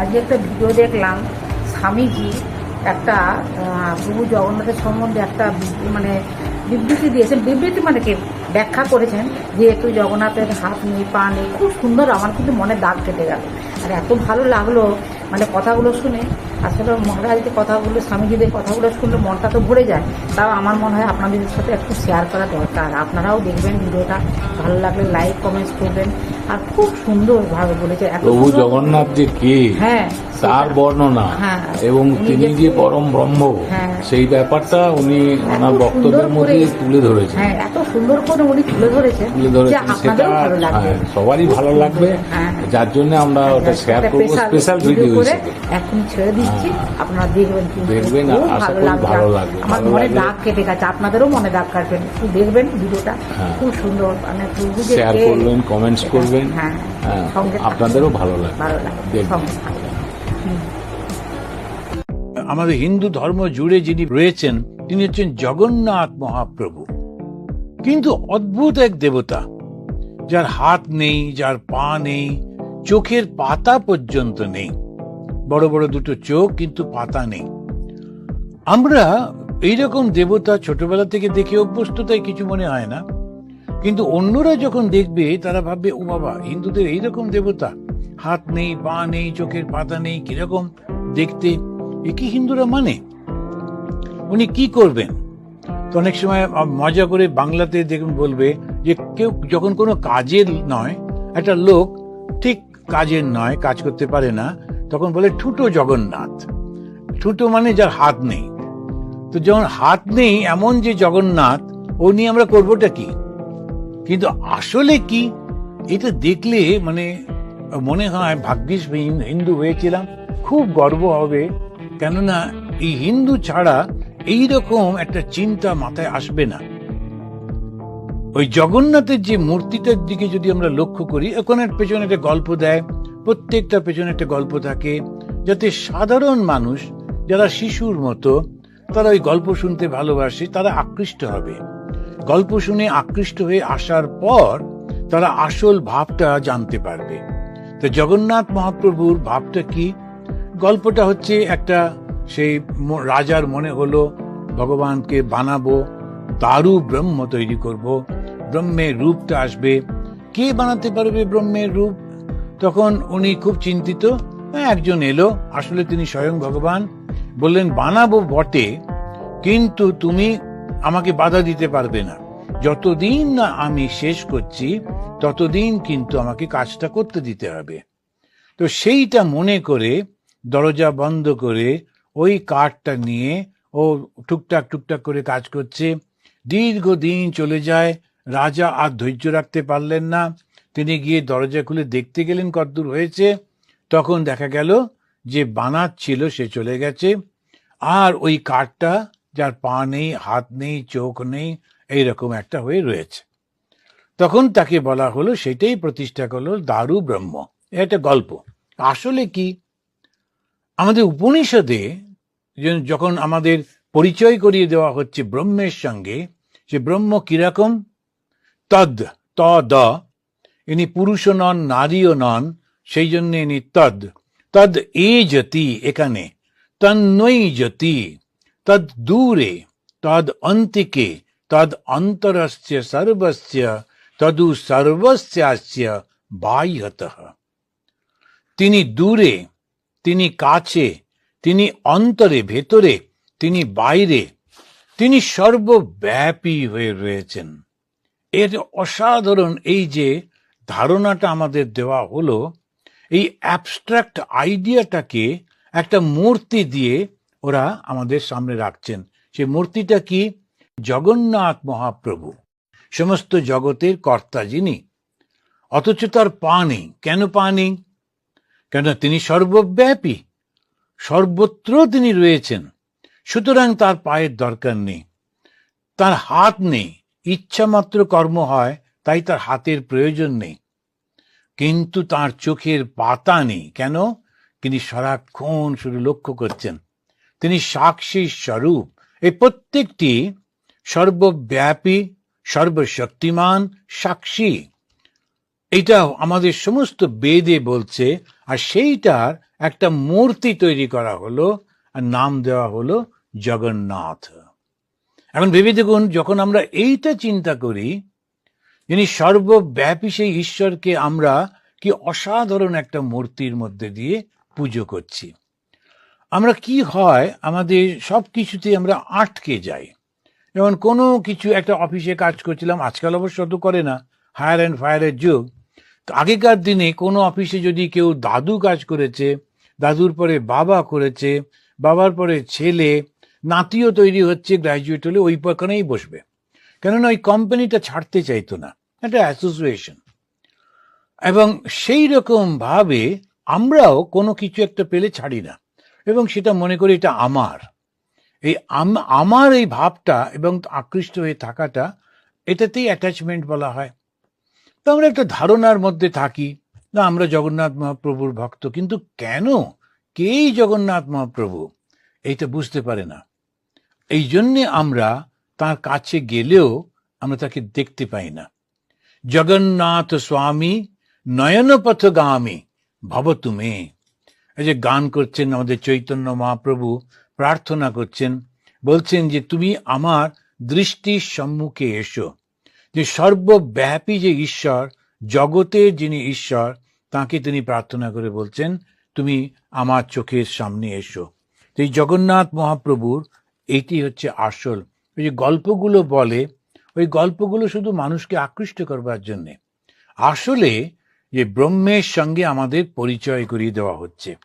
আজকে একটা ভিডিও দেখলাম, স্বামীজি একটা প্রভু জগন্নাথের সম্বন্ধে একটা মানে বিবৃতি দিয়েছেন। বিবৃতি মানে কি? ব্যাখ্যা করেছেন যে যেহেতু জগন্নাথের হাত নেই, পা নেই, খুব সুন্দর, আমার কিন্তু মনে দাগ কেটে গেল। আর এত ভালো লাগল মানে কথাগুলো শুনে। আসলে মহারাজদের কথাগুলো স্বামীজিদের কথাগুলো শুনলে, মনটা তো ভরে যায়। তাও আমার মনে হয় আপনাদের সাথে একটু শেয়ার করা দরকার। আপনারাও দেখবেন ভিডিওটা ভালো লাগলে লাইক কমেন্টস করবেন। আর খুব সুন্দরভাবে বলেছে প্রভু জগন্নাথ যে কে হ্যাঁ তার বর্ণনা। হ্যাঁ। এবং তিনি যে- পরম ব্রহ্ম হ্যাঁ। সেই ব্যাপারটা উনি ওনার বক্তব্যের মধ্যে তুলে ধরেছেন। হ্যাঁ এত সুন্দর করে উনি তুলে ধরেছেন তুলে ধরেছেন সেটা সবারই ভালো লাগবে। যার জন্য আমরা ওটা শেয়ার করব স্পেশাল ভিডিও হিসেবে। এখন ছেড়ে দিচ্ছি। আপনারা দেখবেন দেখবেন, আশা করি ভালো লাগবে। আমার মনে দাগ কেটে গেছে আপনাদেরও মনে দাগ কাটবেন দেখবেন ভিডিওটা। খুব সুন্দর মানে শেয়ার করবেন কমেন্টস করবেন। থাকবেন। আপনাদেরও ভালো লাগবে। ভালো লাগবে। আমাদের হিন্দু ধর্ম জুড়ে যিনি রয়েছেন তিনি হচ্ছেন জগন্নাথ মহাপ্রভু। কিন্তু অদ্ভুত এক দেবতা যার হাত নেই যার পা নেই চোখের পাতা পর্যন্ত নেই। বড় বড় দুটো চোখ কিন্তু পাতা নেই। আমরা এইরকম দেবতা ছোটবেলা থেকে দেখে অভ্যস্ত তাই কিছু মনে হয় না। কিন্তু অন্যরা যখন দেখবে, তারা ভাববে, ও বাবা, হিন্দুদের এইরকম দেবতা। হাত নেই, পা নেই, চোখের পাতা নেই, কীরকম দেখতে? এ কি হিন্দুরা মানে? উনি কি করবেন? তো অনেক সময় মজা করে বাংলাতে দেখুন বলবে যে, কেউ যখন কোনো কাজের নয়, একটা লোক ঠিক কাজের নয়, কাজ করতে পারে না, তখন বলে, ঠুটো জগন্নাথ। ঠুটো মানে যার হাত নেই। তো যখন হাত নেই, এমন যে জগন্নাথ ও নিয়ে আমরা করবোটা কি? কিন্তু আসলে কি? এটা দেখলে মানে মনে হয় ভাগ্যিস হিন- হিন্দু হয়েছিলাম। খুব গর্ব হবে। কেননা এই হিন্দু ছাড়া এই রকম একটা চিন্তা মাথায় আসবে না। ওই জগন্নাথের যে মূর্তিটার দিকে যদি আমরা লক্ষ্য করি ওখানে পেছনে একটা গল্প দেয়। প্রত্যেকটা পেছনে একটা গল্প থাকে। যাতে সাধারণ মানুষ, যারা শিশুর মতো, তারা ওই গল্প শুনতে ভালোবাসে, তারা আকৃষ্ট হবে। গল্প শুনে আকৃষ্ট হয়ে আসার পর তারা আসল ভাবটা জানতে পারবে। তো জগন্নাথ মহাপ্রভুর ভাবটা কি? গল্পটা হচ্ছে একটা সেই রাজার মনে হলো ভগবানকে বানাবো দারু ব্রহ্ম তৈরি করব ব্রহ্মের রূপটা আসবে। কে বানাতে পারবে ব্রহ্মের রূপ? তখন উনি খুব চিন্তিত। হ্যাঁ, একজন এলো আসলে তিনি স্বয়ং ভগবান। বললেন বানাবো বটে কিন্তু তুমি আমাকে বাধা দিতে পারবে না। যতদিন না আমি শেষ করছি, ততদিন কিন্তু আমাকে কাজটা করতে দিতে হবে। তো সেইটা মনে করে, দরজা বন্ধ করে, ওই কাঠটা নিয়ে ও টুকটাক টুকটাক করে কাজ করছে। দীর্ঘদিন চলে যায়, রাজা আর ধৈর্য রাখতে পারলেন না। তিনি গিয়ে দরজা খুলে দেখতে গেলেন কতদূর হয়েছে। তখন দেখা গেল যে বানাচ্ছিল সে চলে গেছে। আর ওই কাঠটা যার পা নেই, হাত নেই, চোখ নেই, এইরকম একটা হয়ে রয়েছে। তখন তাকে বলা হলো, সেটাই প্রতিষ্ঠা করল দারু ব্রহ্ম। একটা গল্প। আসলে কি? আমাদের উপনিষদে যখন আমাদের পরিচয় করিয়ে দেওয়া হচ্ছে ব্রহ্মের সঙ্গে সে ব্রহ্ম কীরকম? তদ, ত, দ। ইনি পুরুষও নন নারীও নন, সেই জন্য ইনি তদ। তদ এ যতি এখানে তন্নই যতি। তদ দূরে তদ অন্তিকে তদ অন্তরস্য সর্বস্য তদু সর্বস্যাস্য বাহ্যতঃ তিনি দূরে তিনি কাছে তিনি অন্তরে ভেতরে তিনি বাইরে তিনি সর্বব্যাপী হয়ে রয়েছেন এর অসাধারণ এই যে ধারণাটা আমাদের দেওয়া হলো, এই অ্যাবস্ট্রাক্ট আইডিয়াটাকে একটা মূর্তি দিয়ে ওরা আমাদের সামনে রাখছেন। সেই মূর্তিটা কি? জগন্নাথ মহাপ্রভু। সমস্ত জগতের কর্তা যিনি। অথচ তার পা নেই। কেন পা নেই? কেন তিনি সর্বব্যাপী, সর্বত্র তিনি রয়েছেন। সুতরাং তার পায়ের দরকার নেই। তার হাত নেই। ইচ্ছা মাত্র কর্ম হয়, তাই তার হাতের প্রয়োজন নেই। কিন্তু তার চোখের পাতা নেই। কেন? তিনি সারাক্ষণ শুধু লক্ষ্য করছেন। তিনি সাক্ষী স্বরূপ। এই প্রত্যেকটি সর্বব্যাপী, সর্বশক্তিমান সাক্ষী। এটা আমাদের সমস্ত বেদে বলছে, আর সেইটার একটা মূর্তি তৈরি করা হলো, আর নাম দেওয়া হলো জগন্নাথ। এখন ভেবে দেখুন, যখন আমরা এইটা চিন্তা করি, যিনি সর্বব্যাপী সেই ঈশ্বরকে আমরা কি অসাধারণ একটা মূর্তির মধ্যে দিয়ে পুজো করছি। আমরা কি হয়, আমাদের সব কিছুতে আমরা আটকে যাই। যেমন কোনো কিছু একটা অফিসে কাজ করছিলাম, আজকাল অবশ্য তো করে না হায়ার অ্যান্ড ফায়ারের যুগ। তো আগেকার দিনে কোনো অফিসে যদি কেউ দাদু কাজ করেছে, দাদুর পরে বাবা করেছে, বাবার পরে ছেলে, নাতিও তৈরি হচ্ছে গ্র্যাজুয়েট হলে ওই পখানেই বসবে। কেননা ওই কোম্পানিটা ছাড়তে চাইতো না, একটা অ্যাসোসিয়েশন এবং সেই রকম ভাবে আমরাও কোনো কিছু একটা পেলে ছাড়ি না। এবং সেটা মনে করি এটা আমার। এই আম- আমার এই ভাবটা এবং আকৃষ্ট হয়ে থাকাটা এটাতেই অ্যাটাচমেন্ট বলা হয়। তো আমরা একটা ধারণার মধ্যে থাকি, না, আমরা জগন্নাথ মহাপ্রভুর ভক্ত, কিন্তু কেন? কেই জগন্নাথ মহাপ্রভু? এইটা বুঝতে পারে না। এই জন্যে আমরা তার কাছে গেলেও আমরা তাকে দেখতে পাই না। জগন্নাথ স্বামী নয়নপথগামী ভব তুমি এই যে গান করছেন আমাদের চৈতন্য মহাপ্রভু, প্রার্থনা করছেন, বলছেন যে তুমি আমার দৃষ্টির সম্মুখে এসো। যে সর্বব্যাপী যে ঈশ্বর জগতের যিনি ঈশ্বর, তাকে তিনি প্রার্থনা করে বলছেন, তুমি আমার চোখের সামনে এসো। তো এই জগন্নাথ মহাপ্রভুর এইটি হচ্ছে আসল। ওই যে গল্পগুলো বলে, ওই গল্পগুলো শুধু মানুষকে আকৃষ্ট করবার জন্যে। আসলে যে ব্রহ্মের সঙ্গে আমাদের পরিচয় করিয়ে দেওয়া হচ্ছে।